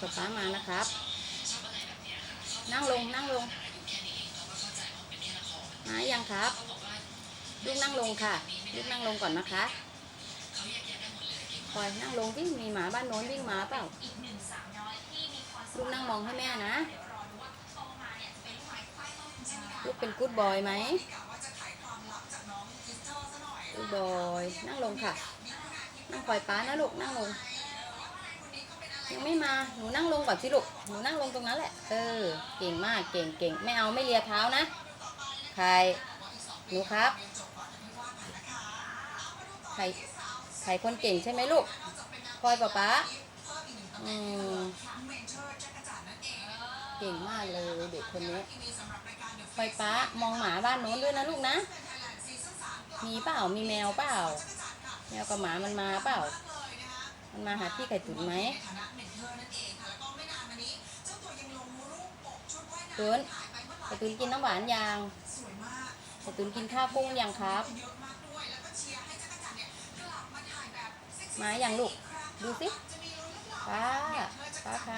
ป๊าป๊ามานะครับ นั่งลงนั่งลงมายังครับลูกนั่งลงค่ะลูกนั่งลงก่อนนะคะคอยนั่งลงที่งมีหมาบ้านโน้นวิ่งหมาเปล่าลูกนั่งมองให้แม่นะลูกเป็นกู๊ดบอยไหมกู๊ดบอยนั่งลงค่ะ นั่งคอยป้านะลูกนั่งลง ยังไม่มาหนูนั่งลงก่อนสิลูกหนูนั่งลงตรงนั้นแหละ เออ เก่งมากเก่งเก่งไม่เอาไม่เลียเท้านะ ใครหนูครับ ใครใครคนเก่งใช่ไหมลูกคอยป๊าป๊าอืมเก่งมากเลยเด็กคนนี้คอยป๊ามองหมาบ้านโน้นด้วยนะลูกนะ มีเปล่ามีแมวเปล่า แมวกับหมามันมาเปล่า มันมาหาพี่ไข่ตุ๋นไหม ตุนไข่ตุ๋นกินน้ำหวานยังไข่ตุ๋นกินข้าวกุ้งยังครับ มาอย่างลูก ดูสิป้าป้าค่ะ